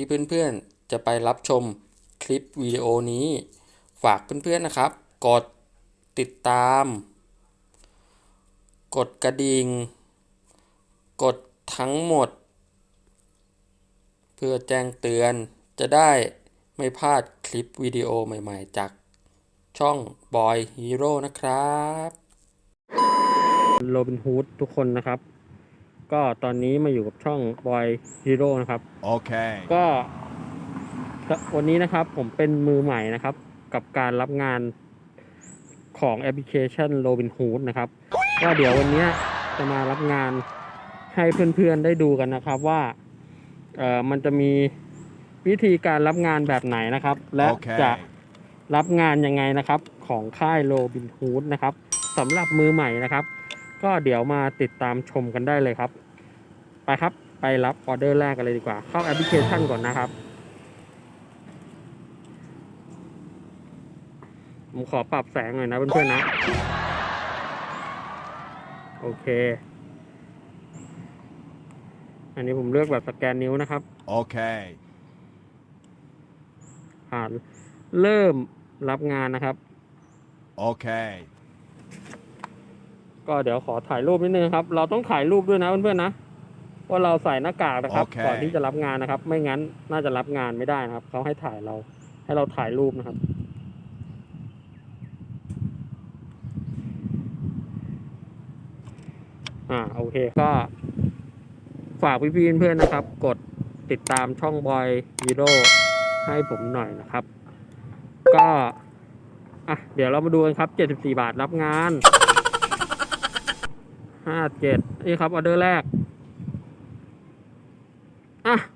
ที่เพื่อนๆ จะไปรับชมคลิปวิดีโอนี้ ฝากเพื่อนๆนะครับ กดติดตาม กดกระดิ่ง กดทั้งหมด เพื่อแจ้งเตือนจะได้ไม่พลาดคลิปวิดีโอใหม่ๆ จากช่องบอยฮีโร่นะครับโรบินฮูดทุกคนนะครับ ก็ตอนนี้มาอยู่กับช่องบอยฮีโร่นะครับ Okay. ก็วันนี้นะครับผมเป็นมือใหม่นะครับ กับการรับงานของแอปพลิเคชัน Robinhood นะครับก็เดี๋ยววันเนี้ยจะมารับงานให้เพื่อนๆได้ดูกันนะครับว่าเอ่อมันจะมีวิธีการรับงานแบบไหนนะครับ และโอเคจะรับงานยังไงนะครับของค่าย Robinhood นะครับสำหรับมือใหม่นะครับ ก็เดี๋ยวมาติดตามชมกันได้เลยครับ ไปครับ ไปรับออเดอร์แรกกันเลยดีกว่า เข้าแอปพลิเคชันก่อนนะครับ ผมขอปรับแสงหน่อยนะเพื่อนๆนะ โอเค อันนี้ผมเลือกแบบสแกนนิ้วนะครับ Okay. อ่าเริ่มรับงานนะครับ Okay. ก็เดี๋ยวขอถ่ายรูปนิดนึงครับ เราต้องถ่ายรูปด้วยนะเพื่อนๆนะ ว่าเราใส่หน้ากากนะครับ โอเค ก่อนที่จะรับงานนะครับ ไม่งั้นน่าจะรับงานไม่ได้นะครับเขาให้ถ่ายเรา ให้เราถ่ายรูปนะครับ อ่าโอเคก็ ฝากพี่ๆเพื่อนๆนะครับ กดติดตามช่องบอยฮีโร่ให้ผมหน่อยนะครับ ก็อะเดี๋ยวเรามาดูกันครับ 74 บาทรับงานห้าเจ็ดนี่ครับออเดอร์แรกอะ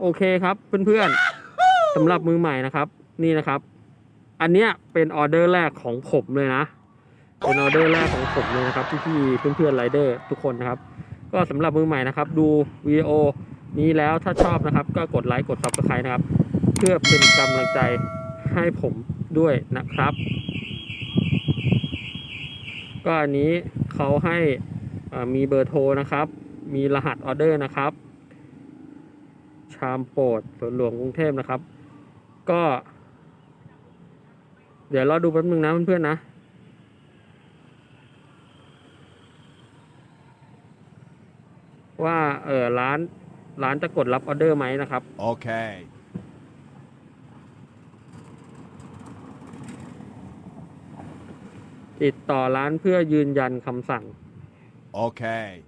โอเคครับเพื่อนๆสำหรับมือใหม่นะครับ นี่นะครับ อันเนี้ยเป็นออเดอร์แรกของผมเลยนะ เป็นออเดอร์แรกของผมเลยนะครับพี่ๆเพื่อนๆไรเดอร์ทุกคนนะครับ ก็สำหรับมือใหม่นะครับ ดูวิดีโอนี้แล้วถ้าชอบนะครับ ก็กดไลค์กด subscribe นะครับ เพื่อเป็นกำลังใจให้ผมด้วยนะครับ ก็อันนี้เขาให้มีเบอร์โทรนะครับ มีรหัสออเดอร์นะครับ ชามโปรดสวนหลวงกรุงเทพนะครับ ก็ เดี๋ยวเราดูแป๊บนึงนะเพื่อนๆนะว่าเออร้านร้านจะกดรับออเดอร์ไหมนะครับ Okay. ติดต่อร้านเพื่อยืนยันคำสั่ง Okay. อ่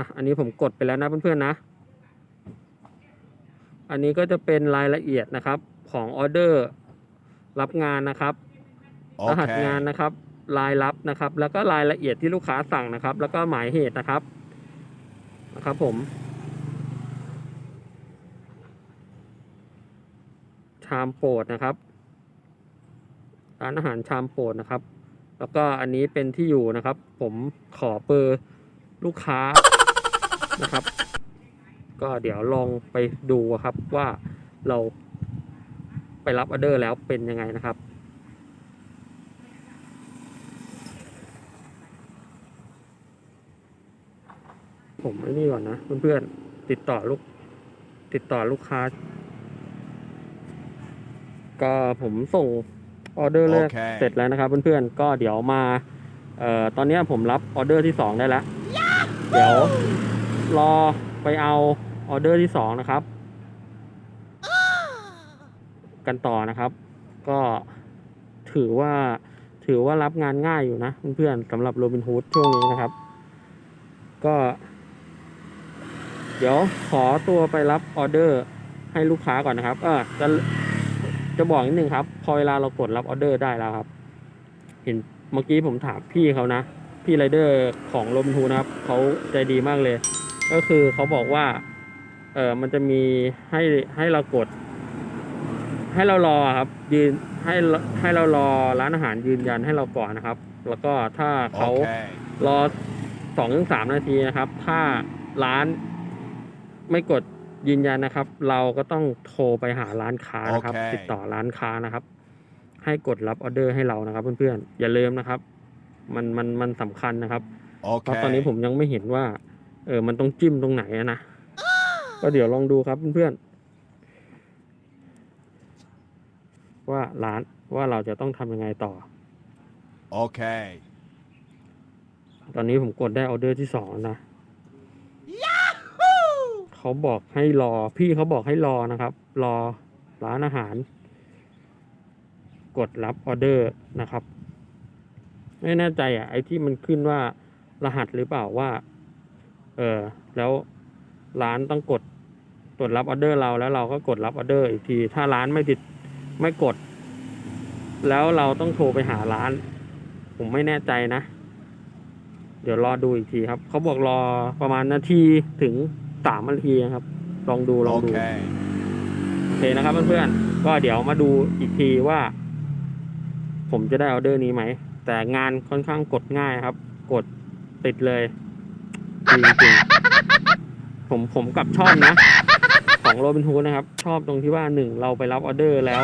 ะอันนี้ผมกดไปแล้วนะเพื่อนๆนะ อันนี้ก็จะเป็นรายละเอียดนะครับของออเดอร์รับงานนะครับ รหัสงาน Okay. นะครับ รายรับนะครับ แล้วก็รายละเอียดที่ลูกค้าสั่งนะครับ แล้วก็หมายเหตุนะครับนะครับผม ชามโปรดนะครับร้านอาหารชามโปรดนะครับ แล้วก็อันนี้เป็นที่อยู่นะครับ ผมขอเบอร์ลูกค้า นะครับ ก็เดี๋ยวลองไปดูครับว่าเราไปรับออเดอร์แล้วเป็นยังไงนะครับผมไอ้นี่ก่อนนะเพื่อนๆติดต่อลูกติดต่อลูกค้า ก็ผมส่งออเดอร์แรกโอเคเสร็จแล้วนะครับเพื่อนๆก็เดี๋ยวมาเอ่อตอนเนี้ยผมรับออเดอร์ที่สองได้แล้ว เดี๋ยว รอไปเอาออเดอร์ที่สองนะครับ กันต่อนะครับ ก็ถือว่าถือว่ารับงานง่ายอยู่นะเพื่อนๆสำหรับโรบินฮูดช่วงนี้นะครับ ก็ เดี๋ยวขอตัวไปรับออเดอร์ให้ลูกค้าก่อนนะครับ เออจะจะบอกนิดนึงครับ พอเวลาเรากดรับออเดอร์ได้แล้วครับ เห็นเมื่อกี้ผมถามพี่เขานะ พี่ไรเดอร์ของโรบินฮูดนะครับ เขาใจดีมากเลย ก็คือเขาบอกว่า เออมันจะมีให้ให้เรากด ให้เรารอครับ ยืนให้ให้เรารอร้านอาหารยืนยันให้เราก่อนนะครับ แล้วก็ถ้าเขา Okay. รอสองถึงสามนาทีนะครับ ถ้าร้านไม่กดยืนยันนะครับ เราก็ต้องโทรไปหาร้านค้านะครับโอเคติดต่อร้านค้านะครับ ให้กดรับออเดอร์ให้เรานะครับ เพื่อนๆอย่าลืมนะครับ มันมันมันสำคัญนะครับ เพราะตอนนี้ Okay. ผมยังไม่เห็นว่า เออ มันต้องจิ้มตรงไหนอะนะ ก็เดี๋ยวลองดูครับเพื่อนๆ ว่าร้านว่าเราจะต้องทำยังไงต่อ Okay. ตอนนี้ผมกดได้ออเดอร์ที่สองแล้วนะเขาบอกให้รอ พี่เขาบอกให้รอนะครับ รอร้านอาหาร กดรับออเดอร์นะครับ ไม่แน่ใจอะไอ้ที่มันขึ้นว่ารหัสหรือเปล่าว่า เออ แล้วร้านต้องกดกดรับออเดอร์เราแล้วเราก็กดรับออเดอร์อีกที ถ้าร้านไม่ติดไม่กด แล้วเราต้องโทรไปหาร้าน ผมไม่แน่ใจนะ เดี๋ยวรอดูอีกทีครับ เขาบอกรอประมาณนาทีถึงสามนาทีนะครับ ลองดูลองดู Okay. โอเคนะครับเพื่อนๆก็เดี๋ยวมาดูอีกทีว่า ผมจะได้ออเดอร์นี้ไหม แต่งานค่อนข้างกดง่ายครับ กดติดเลย จริงๆผมผมกลับชอบนะ ของโรบินฮูดนะครับ ชอบตรงที่ว่าหนึ่งเราไปรับออเดอร์แล้ว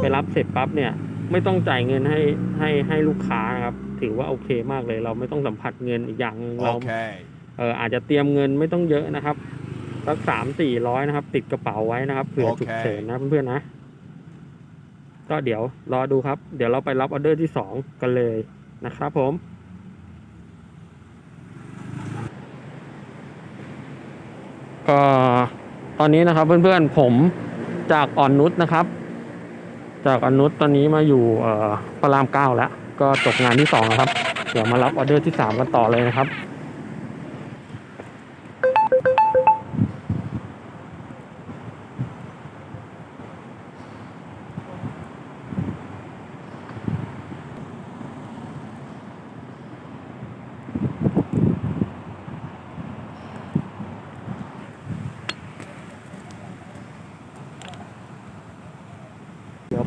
ไปรับเสร็จปั๊บเนี่ย ไม่ต้องจ่ายเงินให้ให้ให้ลูกค้านะครับ ถือว่าโอเคมากเลย เราไม่ต้องสัมผัสเงินอีกอย่างหนึ่งเรา Okay. เอออาจจะเตรียมเงินไม่ต้องเยอะนะครับสักสามสี่ร้อยนะครับ ติดกระเป๋าไว้นะครับเผื่อโอเคฉุกเฉินนะเพื่อนๆนะก็เดี๋ยวรอดูครับ เดี๋ยวเราไปรับออเดอร์ที่สองกันเลยนะครับผม ก็ตอนนี้นะครับเพื่อนๆผมจากอ่อนนุชนะครับ จากอ่อนนุชตอนนี้มาอยู่พระรามเก้าแล้ว ก็จบงานที่สองแล้วครับ เดี๋ยวมารับออเดอร์ที่สามกันต่อเลยนะครับ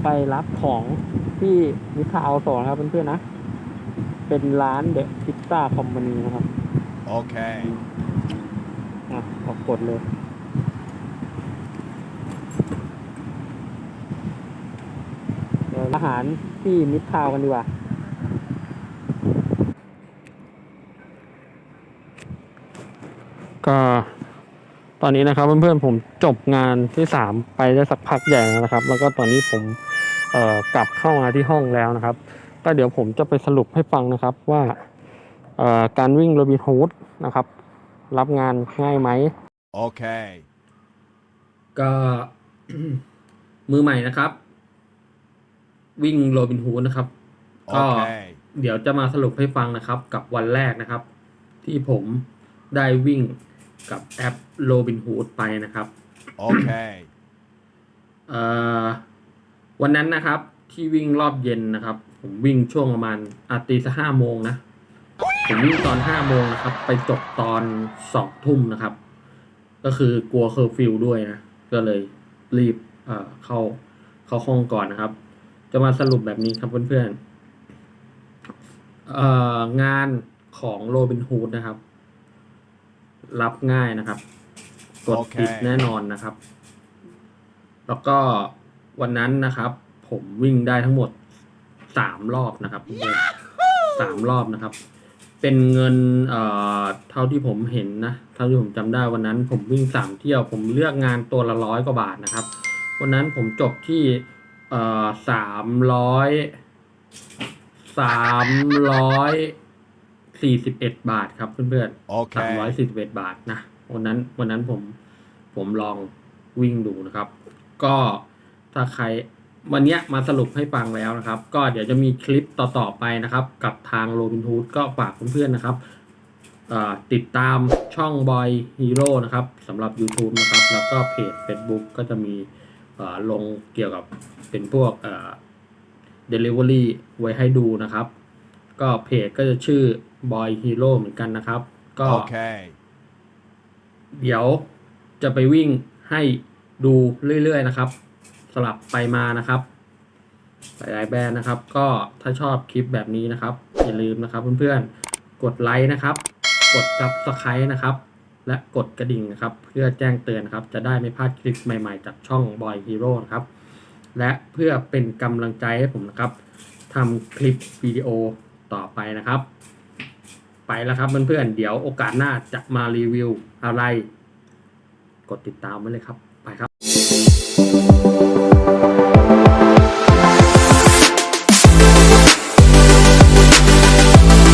ไปรับของที่นิทาวสองนะครับเพื่อนๆนะ เป็นร้านเดอะพิซซ่าคอมพานีนะครับ Okay. อะขอกดเลย เดี๋ยวอาหารที่มิตรทาวน์กันดีกว่าก็ตอนนี้นะครับเพื่อนๆผมจบงานที่สามไปได้สักพักใหญ่แล้วนะครับ แล้วก็ตอนนี้ผมเอ่อ กลับเข้ามาที่ห้องแล้วนะครับ ก็เดี๋ยวผมจะไปสรุปให้ฟังนะครับว่าเอ่อการวิ่งโรบินฮูดนะครับ รับงานง่ายไหม Okay. ก็มือใหม่นะครับ วิ่งโรบินฮูดนะครับ ก็ Okay. เดี๋ยวจะมาสรุปให้ฟังนะครับ กับวันแรกนะครับ ที่ผมได้วิ่งกับแอปโรบินฮูดไปนะครับ Okay. เอ่อ วันนั้นนะครับ ที่วิ่งรอบเย็นนะครับ ผมวิ่งช่วงประมาณอาตีสักห้าโมงนะผมวิ่งตอนห้าโมงนะครับ ไปจบตอนสองทุ่มนะครับ ก็คือกลัวเคอร์ฟิวด้วยนะ ก็เลยรีบเอ่อเข้าเข้าห้องก่อนนะครับ จะมาสรุปแบบนี้ครับเพื่อนๆเอ่องานของโรบินฮูดนะครับ รับง่ายนะครับ กดติดโอเคแน่นอนนะครับ แล้วก็ วันนั้นนะครับ ผมวิ่งได้ทั้งหมดสามรอบนะครับเพื่อนสามรอบนะครับ เป็นเงินเอ่อเท่าที่ผมเห็นนะเท่าที่ผมจำได้วันนั้น ผมวิ่งสามเที่ยว ผมเลือกงานตัวละร้อยกว่าบาทนะครับ วันนั้นผมจบที่เอ่อสามร้อยสามร้อยสี่สิบเอ็ดบาทครับเพื่อนๆสามร้อย Okay. สี่สิบเอ็ดบาทนะวันนั้นวันนั้นผมผมลองวิ่งดูนะครับ ก็ ถ้าใครวันเนี้ยมาสรุปให้ฟังแล้วนะครับ ก็เดี๋ยวจะมีคลิปต่อๆไปนะครับ กับทางโรบิน o ูดก็ฝากเพื่อนๆนะครับเอ่อติดตามช่องบอยฮีโร่นะครับสำหรับ YouTube นะครับ แล้วก็เพจ Facebook ก็จะมีเอ่อลงเกี่ยวกับเป็นพวกเอ่อ Delivery ไว้ให้ดูนะครับ ก็เพจก็จะชื่อ Boy Hero เหมือนกันนะครับ ก็ Okay. เดี๋ยวจะไปวิ่งให้ดูเรื่อยๆนะครับ สลับไปมานะครับหลายๆแบรนด์นะครับ ก็ถ้าชอบคลิปแบบนี้นะครับ อย่าลืมนะครับเพื่อนๆ กดไลค์นะครับ กด subscribe นะครับ และกดกระดิ่งนะครับ เพื่อแจ้งเตือนครับ จะได้ไม่พลาดคลิปใหม่ๆ จากช่อง Boy Hero นะครับ และเพื่อเป็นกำลังใจให้ผมนะครับทำคลิปวิดีโอต่อไปนะครับ ไปแล้วครับเพื่อนๆเดี๋ยวโอกาสหน้าจะมารีวิวอะไร กดติดตามไว้เลยครับ